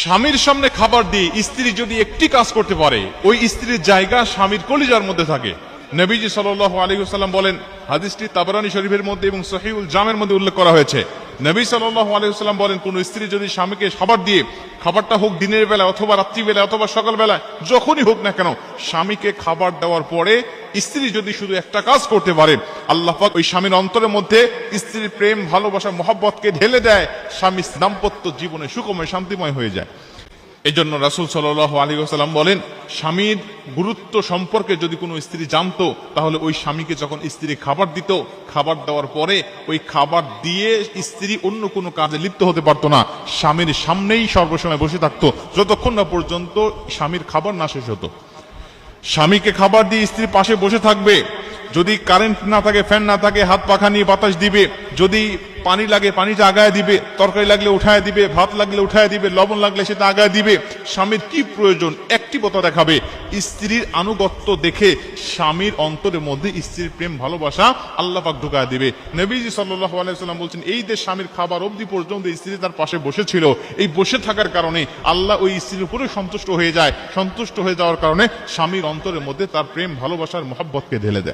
স্বামীর সামনে খাবার দিয়ে স্ত্রী যদি একটি কাজ করতে পারে, ওই স্ত্রীর জায়গা স্বামীর কলিজার মধ্যে থাকে। নবীজি সাল আলী সাল্লাম বলেন, হাদিসটি তাবরানি শরীফের মধ্যে এবং সহিউল জামের মধ্যে উল্লেখ করা হয়েছে। নবী সাল আলী সাল্লাম বলেন, কোন স্ত্রী যদি স্বামীকে খাবার দিয়ে, খাবারটা হোক দিনের বেলা অথবা রাত্রিবেলা অথবা সকালবেলা যখনই হোক না কেন, স্বামীকে খাবার দেওয়ার পরে স্ত্রী যদি শুধু একটা কাজ করতে পারে আল্লাহ পাক ওই স্বামীর অন্তরের মধ্যে স্ত্রীর প্রেম, ভালোবাসা, মহাব্বতকে ঢেলে দেয় স্বামী দাম্পত্য জীবনে সুখময়, শান্তিময় হয়ে যায়। এই জন্য রাসুল সাল আলী বলেন, স্বামীর গুরুত্ব সম্পর্কে যদি কোনো স্ত্রী জানতো, তাহলে ওই স্বামীকে যখন স্ত্রী খাবার দিত, খাবার দেওয়ার পরে ওই খাবার দিয়ে স্ত্রী অন্য কোনো কাজে লিপ্ত হতে পারতো না। স্বামীর সামনেই সর্বসময় বসে থাকতো, যতক্ষণ না পর্যন্ত স্বামীর খাবার না শেষ হতো। স্বামীকে খাবার দিয়ে স্ত্রী পাশে বসে থাকবে যদি কারেন্ট না থাকে ফ্যান না থাকে, হাত পাখা নিয়ে বাতাস দিবে, যদি পানি লাগে, পানিটা আগায় দিবে, তরকারি লাগলে উঠায় দিবে, ভাত লাগলে উঠায় দিবে, লবণ লাগলে সেটা আগায় দিবে, স্বামীর কি প্রয়োজন? একটিবতা দেখাবে, স্ত্রীর আনুগত্য দেখে স্বামীর অন্তরের মধ্যে স্ত্রীর প্রেম, ভালোবাসা আল্লাহ পাক ঢুকায় দিবে। নবীজি সাল্লাহ আলাইসাল্লাম বলছেন, এই যে স্বামীর খাবার অবধি পর্যন্ত স্ত্রী তার পাশে বসেছিল, এই বসে থাকার কারণে আল্লাহ ওই স্ত্রীর উপরে সন্তুষ্ট হয়ে যায়। সন্তুষ্ট হয়ে যাওয়ার কারণে স্বামীর অন্তরের মধ্যে তার প্রেম, ভালোবাসার মহাব্বতকে ঢেলে দেয়।